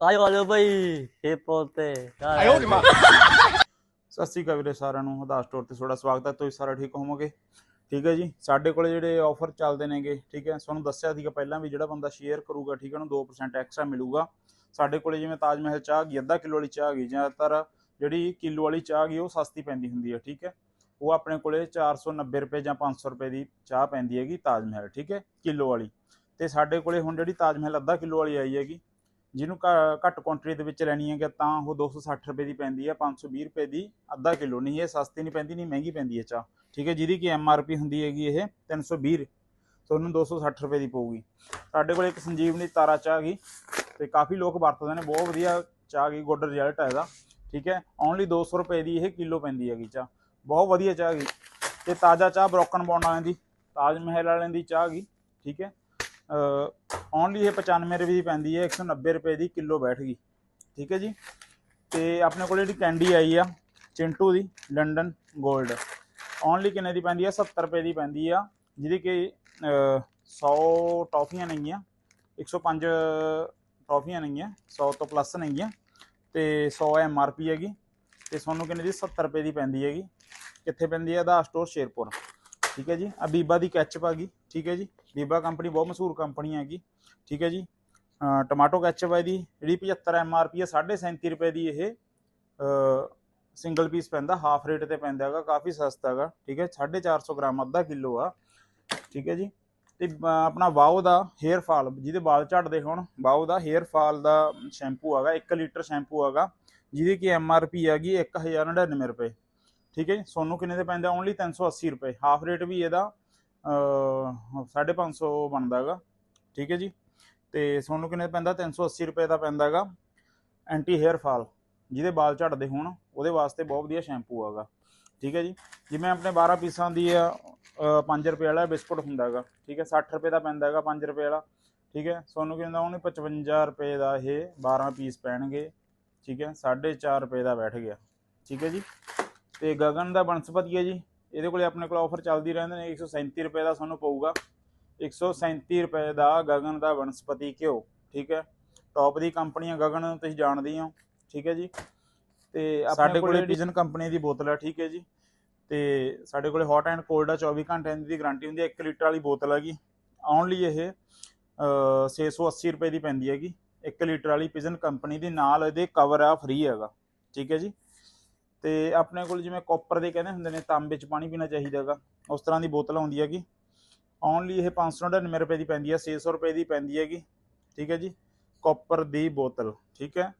ਕਾਜ ਵਾਲੇ ਭਾਈ ਇਹ ਪੋਤੇ ਸਤਿ ਸ਼੍ਰੀ ਅਕਾਲ ਵੀਰੇ ਸਾਰਿਆਂ ਨੂੰ। ਹਦਾਸ ਸਟੋਰ ਤੇ ਤੁਹਾਡਾ ਸਵਾਗਤ ਹੈ। ਤੁਸੀਂ ਸਾਰੇ ਠੀਕ ਹੋਵੋਗੇ? ਠੀਕ ਹੈ ਜੀ? ਸਾਡੇ ਕੋਲੇ ਜਿਹੜੇ ਆਫਰ ਚੱਲਦੇ ਨੇਗੇ ਠੀਕ ਹੈ? ਤੁਹਾਨੂੰ ਦੱਸਿਆ ਸੀਗਾ ਪਹਿਲਾਂ ਵੀ ਜਿਹੜਾ ਬੰਦਾ ਸ਼ੇਅਰ ਕਰੂਗਾ ਠੀਕ ਹੈ ਉਹਨੂੰ 2% ਐਕਸਟਰਾ ਮਿਲੂਗਾ। ਸਾਡੇ ਕੋਲੇ ਜਿਵੇਂ ਤਾਜ ਮਹਿਲ ਚਾਹ ਗਈ ਅੱਧਾ ਕਿਲੋ ਵਾਲੀ ਚਾਹ ਗਈ ਜ਼ਿਆਦਾਤਰ ਜਿਹੜੀ ਕਿਲੋ ਵਾਲੀ ਚਾਹ ਗਈ ਉਹ ਸਸਤੀ ਪੈਂਦੀ ਹੁੰਦੀ ਹੈ ਠੀਕ ਹੈ? ਉਹ ਆਪਣੇ ਕੋਲੇ 490 ਰੁਪਏ ਜਾਂ 500 ਰੁਪਏ ਦੀ ਚਾਹ ਪੈਂਦੀ ਹੈਗੀ ਤਾਜ ਮਹਿਲ ਠੀਕ ਹੈ? ਕਿਲੋ ਵਾਲੀ। ਤੇ ਸਾਡੇ ਕੋਲੇ ਹੁਣ ਜਿਹੜੀ ਤਾਜ ਮਹਿਲ ਅੱਧਾ ਕਿਲੋ ਵਾਲੀ ਆਈ ਹੈਗੀ ਜਿਹਨੂੰ ਘੱਟ ਕੁਆਂਟੀਟੀ ਦੇ ਵਿੱਚ ਲੈਣੀ ਹੈਗਾ ਤਾਂ ਉਹ 260 ਰੁਪਏ ਦੀ ਪੈਂਦੀ ਹੈ 520 ਰੁਪਏ ਦੀ, ਅੱਧਾ ਕਿਲੋ ਨਹੀਂ, ਇਹ ਸਸਤੀ ਨਹੀਂ ਪੈਂਦੀ, ਨਹੀਂ ਮਹਿੰਗੀ ਪੈਂਦੀ ਹੈ ਚਾਹ। ਠੀਕ ਹੈ, ਜਿਹਦੀ ਕਿ ਐਮ ਆਰ ਪੀ ਹੁੰਦੀ ਹੈਗੀ ਇਹ 320 ਤੁਹਾਨੂੰ 260 ਰੁਪਏ ਦੀ ਪਊਗੀ। ਸਾਡੇ ਕੋਲ ਇੱਕ ਸੰਜੀਵਨੀ ਤਾਰਾ ਚਾਹ ਗਈ ਤੇ ਕਾਫੀ ਲੋਕ ਵਰਤਦੇ ਨੇ, ਬਹੁਤ ਵਧੀਆ ਚਾਹ ਗਈ ਗੁੱਡ ਰਿਜ਼ਲਟ ਹੈ ਇਹਦਾ। ਠੀਕ ਹੈ ਓਨਲੀ 200 ਰੁਪਏ ਦੀ ਇਹ ਕਿਲੋ ਪੈਂਦੀ ਹੈਗੀ ਚਾਹ। ਬਹੁਤ ਵਧੀਆ ਚਾਹ ਗਈ ਤੇ ਤਾਜ਼ਾ ਚਾਹ ਬ੍ਰੋਕਨ ਬੌਂਡ ਵਾਲਿਆਂ ਦੀ, ਤਾਜ ਮਹਿਲ ਵਾਲਿਆਂ ਦੀ ਚਾਹ ਗਈ ਠੀਕ ਹੈ ਓਨਲੀ ਇਹ 95 ਰੁਪਏ ਦੀ ਪੈਂਦੀ ਹੈ 190 ਰੁਪਏ ਦੀ ਕਿਲੋ ਬੈਠ ਗਈ ਠੀਕ ਹੈ ਜੀ? ਤੇ ਆਪਣੇ ਕੋਲ ਜਿਹੜੀ ਕੈਂਡੀ ਆਈ ਆ ਚਿੰਟੂ ਦੀ ਲੰਡਨ 골ਡ ਓਨਲੀ ਕਿੰਨੇ ਦੀ ਪੈਂਦੀ ਆ? 70 ਰੁਪਏ ਦੀ ਪੈਂਦੀ ਆ ਜਿਹਦੀ ਕਿ ਅਹ, 100 ਟੌਫੀਆਂ ਨੇਗੀਆਂ 105 ਟੌਫੀਆਂ ਨੇਗੀਆਂ 100 ਤੋਂ ਪਲੱਸ ਨੇਗੀਆਂ ਤੇ 100 ਐਮ ਆਰ ਪੀ ਹੈਗੀ ਤੇ ਤੁਹਾਨੂੰ ਕਿੰਨੇ ਦੀ? 70 ਰੁਪਏ ਦੀ ਪੈਂਦੀ ਹੈਗੀ ਕਿੱਥੇ ਪੈਂਦੀ ਆ? ਦਾ ਸਟੋਰ ਸ਼ੇਰਪੁਰ। ਠੀਕ ਹੈ ਜੀ? ਆ ਬੀਬਾ ਦੀ ਕੈਚਪ ਆ ਗਈ, ਠੀਕ ਹੈ ਜੀ? ਬੀਬਾ ਕੰਪਨੀ ਬਹੁਤ ਮਸ਼ਹੂਰ ਕੰਪਨੀ ਹੈਗੀ, ਠੀਕ ਹੈ ਜੀ? ਟਮਾਟੋ ਕੈਚਪ ਹੈ ਦੀ ਜਿਹੜੀ 75 ਐਮ ਆਰ ਪੀ ਹੈ 37.5 ਰੁਪਏ ਦੀ ਇਹ ਸਿੰਗਲ ਪੀਸ ਪੈਂਦਾ ਹਾਫ ਰੇਟ ਤੇ ਪੈਂਦਾ ਹੈਗਾ, ਕਾਫੀ ਸਸਤਾ ਹੈਗਾ, ਠੀਕ ਹੈ? 450 ਗ੍ਰਾਮ ਅੱਧਾ ਕਿਲੋ ਆ, ਠੀਕ ਹੈ ਜੀ? ਤੇ ਆਪਣਾ ਵਾਓ ਦਾ ਹੇਅਰ ਫਾਲ ਜਿਹਦੇ ਵਾਲ ਝੜਦੇ ਹੋਣ, ਵਾਓ ਦਾ ਹੇਅਰ ਫਾਲ ਦਾ ਸ਼ੈਂਪੂ ਹੈਗਾ 1 ਲੀਟਰ ਸ਼ੈਂਪੂ ਹੈਗਾ, ਜਿਹਦੀ ਕਿ ਐਮ ਆਰ ਪੀ ਹੈਗੀ 1099 ਰੁਪਏ। ਠੀਕ ਹੈ ਜੀ? ਸੋਨੂੰ ਕਿੰਨੇ ਦੇ ਪੈਂਦਾ? ਓਨਲੀ 380 ਰੁਪਏ। ਹਾਫ ਰੇਟ ਵੀ ਇਹਦਾ, ਅਹ 550 ਬਣਦਾ ਹੈਗਾ ਠੀਕ ਹੈ ਜੀ? ਤੇ ਸੋਨੂੰ ਕਿੰਨੇ ਦਾ ਪੈਂਦਾ? 380 ਰੁਪਏ ਦਾ ਪੈਂਦਾ ਹੈਗਾ ਐਂਟੀ ਹੇਅਰ ਫਾਲ ਜਿਹਦੇ ਵਾਲ ਝੜਦੇ ਹੋਣ, ਉਹਦੇ ਵਾਸਤੇ ਬਹੁਤ ਵਧੀਆ ਸ਼ੈਂਪੂ ਹੈਗਾ ਠੀਕ ਹੈ ਜੀ? ਜਿਵੇਂ ਆਪਣੇ 12 ਪੀਸਾਂ ਦੀ 5 ਰੁਪਏ ਵਾਲਾ ਬਿਸਕੁਟ ਹੁੰਦਾ ਹੈਗਾ ਠੀਕ ਹੈ? 60 ਰੁਪਏ ਦਾ ਪੈਂਦਾ ਹੈਗਾ 5 ਰੁਪਏ ਵਾਲਾ। ਠੀਕ ਹੈ? ਸੋਨੂੰ ਕਿੰਨਾ ਉਹਨੇ 55 ਰੁਪਏ ਦਾ ਇਹ 12 ਪੀਸ ਪੈਣਗੇ। ਠੀਕ ਹੈ? 4.5 ਰੁਪਏ ਦਾ ਬੈਠ ਗਿਆ। ਠੀਕ ਹੈ ਜੀ? ਤੇ ਗਗਨ ਦਾ ਬਨਸਪਤੀ ਹੈ ਜੀ। ਇਹਦੇ ਕੋਲੇ ਆਪਣੇ ਕੋਲ ਆਫਰ ਚੱਲਦੀ ਰਹਿੰਦੇ ਨੇ। 137 ਰੁਪਏ ਦਾ ਤੁਹਾਨੂੰ ਪਊਗਾ। 137 ਰੁਪਏ ਦਾ ਗਗਨ ਦਾ ਬਨਸਪਤੀ ਘਿਓ ਠੀਕ ਹੈ। ਟੌਪ ਦੀ ਕੰਪਨੀ ਹੈ ਗਗਨ ਨੂੰ ਤੁਸੀਂ ਜਾਣਦੇ ਹੀ ਠੀਕ ਹੈ ਜੀ। ਤੇ ਸਾਡੇ ਕੋਲੇ ਵਿਜ਼ਨ ਕੰਪਨੀ ਦੀ ਬੋਤਲ ਹੈ ਠੀਕ ਹੈ ਜੀ। ਤੇ ਸਾਡੇ ਕੋਲੇ ਹੌਟ ਐਂਡ ਕੋਲਡ ਆ 24 ਘੰਟਿਆਂ ਦੀ ਗਾਰੰਟੀ ਹੁੰਦੀ ਹੈ। 1 ਲੀਟਰ ਵਾਲੀ ਬੋਤਲ ਹੈਗੀ। ਓਨਲੀ ਇਹ ਅਹ, 680 ਰੁਪਏ ਦੀ ਪੈਂਦੀ ਹੈਗੀ। 1 ਲੀਟਰ ਵਾਲੀ ਪਿਜਨ ਕੰਪਨੀ ਦੀ ਨਾਲ ਇਹਦੇ ਕਵਰ ਆ ਫ੍ਰੀ ਹੈਗਾ। ਠੀਕ ਹੈ ਜੀ। ਤੇ ਆਪਣੇ ਕੋਲ ਜਿਵੇਂ ਕਾਪਰ ਦੇ ਕਹਿੰਦੇ ਹੁੰਦੇ ਨੇ, ਤਾਂਬੇ ਚ ਪਾਣੀ ਪੀਣਾ ਚਾਹੀਦਾ ਹੈਗਾ। ਉਸ ਤਰ੍ਹਾਂ ਦੀ ਬੋਤਲ ਆਉਂਦੀ ਹੈਗੀ। ਓਨਲੀ ਇਹ 599 ਰੁਪਏ ਦੀ ਪੈਂਦੀ ਹੈ 600 ਰੁਪਏ ਦੀ ਪੈਂਦੀ ਹੈਗੀ। ਠੀਕ ਹੈ ਜੀ? ਕਾਪਰ ਦੀ ਬੋਤਲ, ਠੀਕ ਹੈ?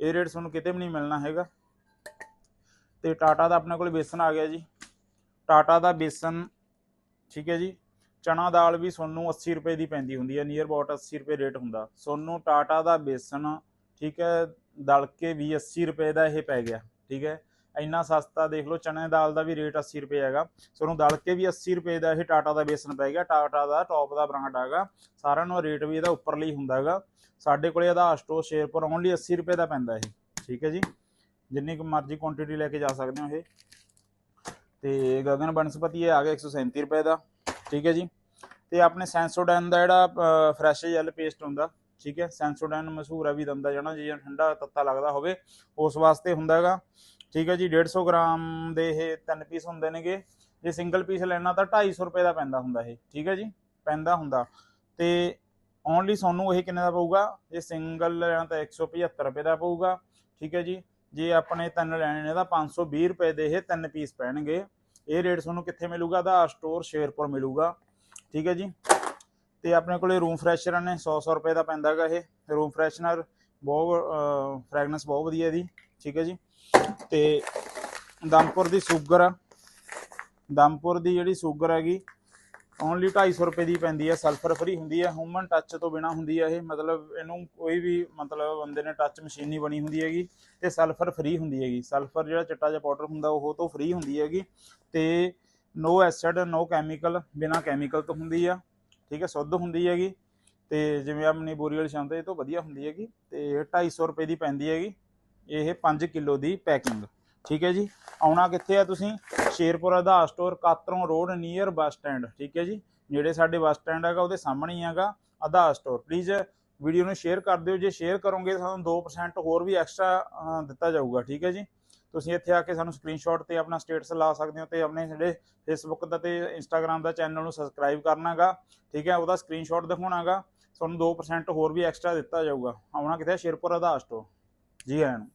ਇਹ ਰੇਟ ਤੁਹਾਨੂੰ ਕਿਤੇ ਵੀ ਨਹੀਂ ਮਿਲਣਾ ਹੈਗਾ। ਤੇ ਟਾਟਾ ਦਾ ਆਪਣੇ ਕੋਲ ਬੇਸਨ ਆ ਗਿਆ ਜੀ। ਟਾਟਾ ਦਾ ਬੇਸਨ, ਠੀਕ ਹੈ ਜੀ? ਚਨਾ ਦਾਲ ਵੀ ਤੁਹਾਨੂੰ 80 ਰੁਪਏ ਦੀ ਪੈਂਦੀ ਹੁੰਦੀ ਹੈ। ਨੀਅਰ ਅਬਾਊਟ 80 ਰੁਪਏ ਰੇਟ ਹੁੰਦਾ। ਤੁਹਾਨੂੰ ਟਾਟਾ ਦਾ ਬੇਸਨ, ਠੀਕ ਹੈ? ਦਲ ਕੇ ਵੀ 80 ਰੁਪਏ ਦਾ ਇਹ ਪੈ ਗਿਆ। ਠੀਕ ਹੈ? ਇੰਨਾ ਸਸਤਾ ਦੇਖ ਲਓ, ਚਨੇ ਦਾਲ ਦਾ ਵੀ ਰੇਟ 80 ਰੁਪਏ ਹੈਗਾ। ਤੁਹਾਨੂੰ ਦਲ ਕੇ ਵੀ 80 ਰੁਪਏ ਦਾ ਇਹ ਟਾਟਾ ਦਾ ਬੇਸਨ ਪੈ ਗਿਆ। ਟਾਟਾ ਦਾ ਟੌਪ ਦਾ ਬ੍ਰਾਂਡ ਹੈਗਾ। ਸਾਰਿਆਂ ਨੂੰ ਰੇਟ ਵੀ ਇਹਦਾ ਉੱਪਰਲੀ ਹੀ ਹੁੰਦਾ ਹੈਗਾ। ਸਾਡੇ ਕੋਲੇ ਇਹਦਾ ਸਟੋਰ ਸ਼ੇਰਪੁਰ ਓਨਲੀ 80 ਰੁਪਏ ਦਾ ਪੈਂਦਾ ਇਹ। ਠੀਕ ਹੈ ਜੀ? ਜਿੰਨੀ ਕੁ ਮਰਜ਼ੀ ਕੁਆਂਟੀਟੀ ਲੈ ਕੇ ਜਾ ਸਕਦੇ ਹੋ ਇਹ। ਤੇ ਗਗਨ ਬਨਸਪਤੀ ਇਹ ਆ ਗਿਆ 137 ਰੁਪਏ ਦਾ। ਠੀਕ ਹੈ ਜੀ? ਤੇ ਆਪਣੇ ਸੈਂਸੋਡੈਨ ਦਾ ਜਿਹੜਾ ਫਰੈਸ਼ ਜੈਲ ਪੇਸਟ ਹੁੰਦਾ, ਠੀਕ ਹੈ? ਸੈਂਸੋਡੈਨ ਮਸ਼ਹੂਰ ਹੈ ਵੀ ਦੰਦਾ ਜਣਾ, ਜੇ ਠੰਡਾ ਤੱਤਾ ਲੱਗਦਾ ਹੋਵੇ, ਉਸ ਵਾਸਤੇ ਹੁੰਦਾ ਹੈਗਾ। ਠੀਕ ਹੈ ਜੀ 150 ਗ੍ਰਾਮ ਦੇ ਇਹ ਤਿੰਨ ਪੀਸ ਹੁੰਦੇ ਨੇਗੇ। ਜੇ ਸਿੰਗਲ ਪੀਸ ਲੈਣਾ ਤਾਂ 250 ਰੁਪਏ ਦਾ ਪੈਂਦਾ ਹੁੰਦਾ ਇਹ, ਠੀਕ ਹੈ ਜੀ, ਪੈਂਦਾ ਹੁੰਦਾ। ਤੇ ਓਨਲੀ ਤੁਹਾਨੂੰ ਇਹ ਕਿੰਨੇ ਦਾ ਪਊਗਾ? ਜੇ ਸਿੰਗਲ ਲੈਣਾ ਤਾਂ 175 ਰੁਪਏ ਦਾ ਪਊਗਾ, ਠੀਕ ਹੈ ਜੀ। ਜੇ ਆਪਣੇ ਤਿੰਨ ਲੈਣੇ ਨੇ ਤਾਂ 520 ਰੁਪਏ ਦੇ ਇਹ ਤਿੰਨ ਪੀਸ ਪੈਣਗੇ। ਇਹ ਰੇਟ ਤੁਹਾਨੂੰ ਕਿੱਥੇ ਮਿਲੂਗਾ? ਦਾ ਸਟੋਰ ਸ਼ੇਰਪੁਰ ਮਿਲੂਗਾ, ਠੀਕ ਹੈ ਜੀ। ਤੇ ਆਪਣੇ ਕੋਲੇ ਰੂਮ ਫਰੈਸ਼ਨਰ ਨੇ 100 100 ਰੁਪਏ ਦਾ ਪੈਂਦਾ ਹੈਗਾ ਇਹ। ਰੂਮ ਫਰੈਸ਼ਨਰ ਬਹੁਤ ਫ੍ਰੈਗਨੈਂਸ ਬਹੁਤ ਵਧੀਆ ਇਹਦੀ, ਠੀਕ ਹੈ ਜੀ। ਤੇ ਦਮਪੁਰ ਦੀ ਸ਼ੂਗਰ ਆ। ਦਮਪੁਰ ਦੀ ਜਿਹੜੀ ਸ਼ੂਗਰ ਹੈਗੀ ਓਨਲੀ 250 ਰੁਪਏ ਦੀ ਪੈਂਦੀ ਹੈ ਸਲਫਰ ਫਰੀ ਹੁੰਦੀ ਹੈ ਹਿਊਮਨ ਟੱਚ ਤੋਂ ਬਿਨਾ ਹੁੰਦੀ ਹੈ ਇਹ, ਮਤਲਬ ਇਹਨੂੰ ਕੋਈ ਵੀ, ਮਤਲਬ ਬੰਦੇ ਨੇ ਟੱਚ ਮਸ਼ੀਨ ਨਹੀਂ ਬਣੀ ਹੁੰਦੀ ਹੈਗੀ। ਤੇ ਸਲਫਰ ਫਰੀ ਹੁੰਦੀ ਹੈਗੀ। ਸਲਫਰ ਜਿਹੜਾ ਚਿੱਟਾ ਜਿਹਾ ਪਾਊਡਰ ਹੁੰਦਾ, ਉਹ ਤੋਂ ਫਰੀ ਹੁੰਦੀ ਹੈਗੀ। ਤੇ ਨੋ ਐਸਿਡ ਨੋ ਕੈਮੀਕਲ ਬਿਨਾ ਕੈਮੀਕਲ ਤੋਂ ਹੁੰਦੀ ਆ। ਠੀਕ ਹੈ, ਸ਼ੁੱਧ ਹੁੰਦੀ ਹੈਗੀ। ਤੇ ਜਿਵੇਂ ਆਪਣੀ ਬੋਰੀ ਵਾਲੀ ਸ਼ਾਂਤ ਇਹ ਤੋਂ ਵਧੀਆ ਹੁੰਦੀ ਹੈਗੀ ਤੇ 250 ਰੁਪਏ ਦੀ ਪੈਂਦੀ ਹੈਗੀ ਇਹ 5 ਕਿਲੋ ਦੀ ਪੈਕਿੰਗ। ਠੀਕ ਹੈ ਜੀ? ਆਉਣਾ ਕਿੱਥੇ ਆ ਤੁਸੀਂ? Sherpur Aadhaar store Katron road near bus stand. ਠੀਕ ਹੈ ਜੀ? ਜਿਹੜੇ ਸਾਡੇ ਬੱਸ ਸਟੈਂਡ ਹੈਗਾ, ਉਹਦੇ ਸਾਹਮਣੇ ਹੀ ਹੈਗਾ ਆਧਾਰ ਸਟੋਰ ਪਲੀਜ਼ ਵੀਡੀਓ ਨੂੰ ਸ਼ੇਅਰ ਕਰ ਦਿਓ। ਜੇ ਸ਼ੇਅਰ ਕਰੋਗੇ ਤੁਹਾਨੂੰ 2% ਹੋਰ ਵੀ ਐਕਸਟਰਾ ਦਿੱਤਾ ਜਾਊਗਾ। ਠੀਕ ਹੈ ਜੀ? ਤੁਸੀਂ ਇੱਥੇ ਆ ਕੇ ਸਾਨੂੰ ਸਕਰੀਨਸ਼ਾਟ ਤੇ ਆਪਣਾ ਸਟੇਟਸ ਲਾ ਸਕਦੇ ਹੋ ਤੇ ਆਪਣੇ ਜਿਹੜੇ ਫੇਸਬੁੱਕ ਦਾ ਤੇ ਇੰਸਟਾਗ੍ਰam ਦਾ ਚੈਨਲ ਨੂੰ ਸਬਸਕ੍ਰਾਈਬ ਕਰਨਾਗਾ ਠੀਕ ਹੈ? ਉਹਦਾ ਸਕਰੀਨਸ਼ਾਟ ਦਿਖਾਉਣਾਗਾ ਤੁਹਾਨੂੰ 2% ਹੋਰ ਵੀ ਐਕਸਟਰਾ ਦਿੱਤਾ ਜਾਊਗਾ। ਆਉਣਾ ਕਿਤੇ ਸ਼ੇਰਪੁਰ ਆਧਾਸ ਤੋਂ ਜੀ ਆਇਆਂ ਨੂੰ।